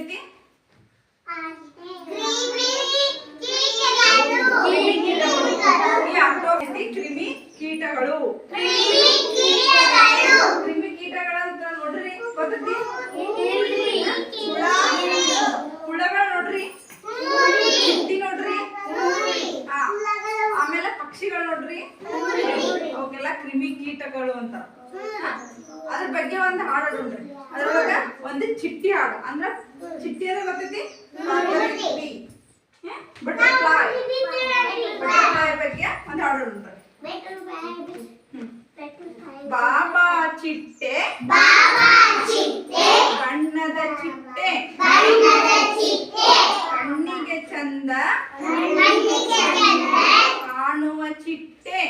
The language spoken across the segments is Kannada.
ಏನೈತಿ ಕ್ರಿಮಿ ಕೀಟಗಳು. ಕ್ರಿಮಿ ಕೀಟಗಳಂತ ನೋಡ್ರಿ ಪದ್ಧತಿ ಹುಳಗಳು ನೋಡ್ರಿ ಚಿಟ್ಟಿ ನೋಡ್ರಿ ಆಮೇಲೆ ಪಕ್ಷಿಗಳು ನೋಡ್ರಿ. ಅವಕ್ಕೆಲ್ಲ ಕ್ರಿಮಿ ಕೀಟಗಳು ಅಂತ. ಅದ್ರ ಬಗ್ಗೆ ಒಂದು ಹಾಡು ನೋಡ್ರಿ. ಅದ್ರೊಳಗ ಒಂದು ಚಿಟ್ಟಿ ಹಾಡು. ಅಂದ್ರ ಚಿಟ್ಟಿ ಅಂದ್ರೆ ಗೊತ್ತೈತಿ ಬಟರ್ಫ್ಲೈ. ಬಟರ್ಫ್ಲೈ ಬಗ್ಗೆ ಒಂದು ಹಾಡು ಉಂಟ್ರಿ ಬಾಬಾ ಚಿಟ್ಟೆ. ಬಣ್ಣದ ಚಿಟ್ಟೆ. ಕಣ್ಣಿಗೆ ಚಂದ. ಕಾಣುವ ಚಿಟ್ಟೆ.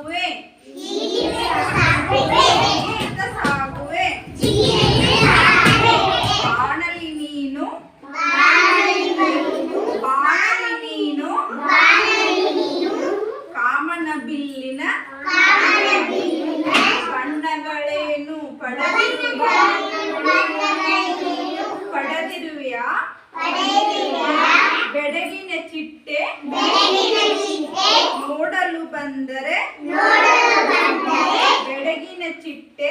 ಸಾಗುವೆ ಬಾಣಲಿ ನೀನು. ಬಾಣಲಿ ನೀನು. ಕಾಮನ ಬಿಲ್ಲಿನ. ಬಣ್ಣಗಳೇನು ಪಡೆದಿರುವೆಯ ಚಿಟ್ಟೆ ನೋಡಲು ಬಂದರೆ ಬೆಳಗಿನ ಚಿಟ್ಟೆ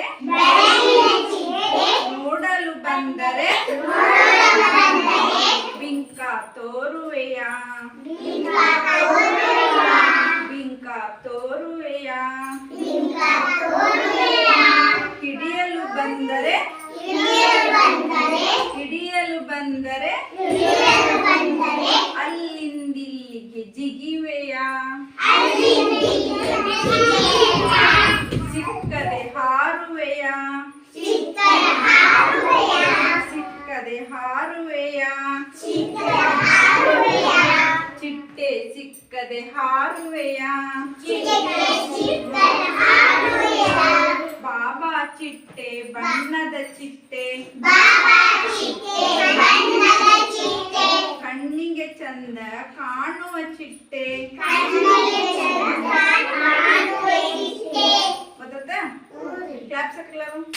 ನೋಡಲು ಬಂದರೆ ಬಿಂಕ ತೋರುವೆಯ? ಬಿಂಕ ತೋರುವೆಯ? ಹಿಡಿಯಲು ಬಂದರೆ ಹಿಡಿಯಲು ಬಂದರೆ ಅಲ್ಲಿಂದಿಲ್ಲಿಗೆ ಜಿಗಿವೆಯ? ಸಿಕ್ಕದೆ ಹಾರುವೆಯ? ಸಿಕ್ಕದೆ ಹಾರುವೆಯ? ಚಿಟ್ಟೆ ಸಿಕ್ಕದೆ ಹಾರುವೆಯ? ಬಾಬಾ ಚಿಟ್ಟೆ ಬಣ್ಣದ ಚಿಟ್ಟೆ. ಕಣ್ಣಿಗೆ ಚಂದ ಕಾಣುವ ಚಿಟ್ಟೆ. சிறந்த காணுவச்சிட்டே மொத்தத்தை கிளாப்ஸ் எல்லாரும்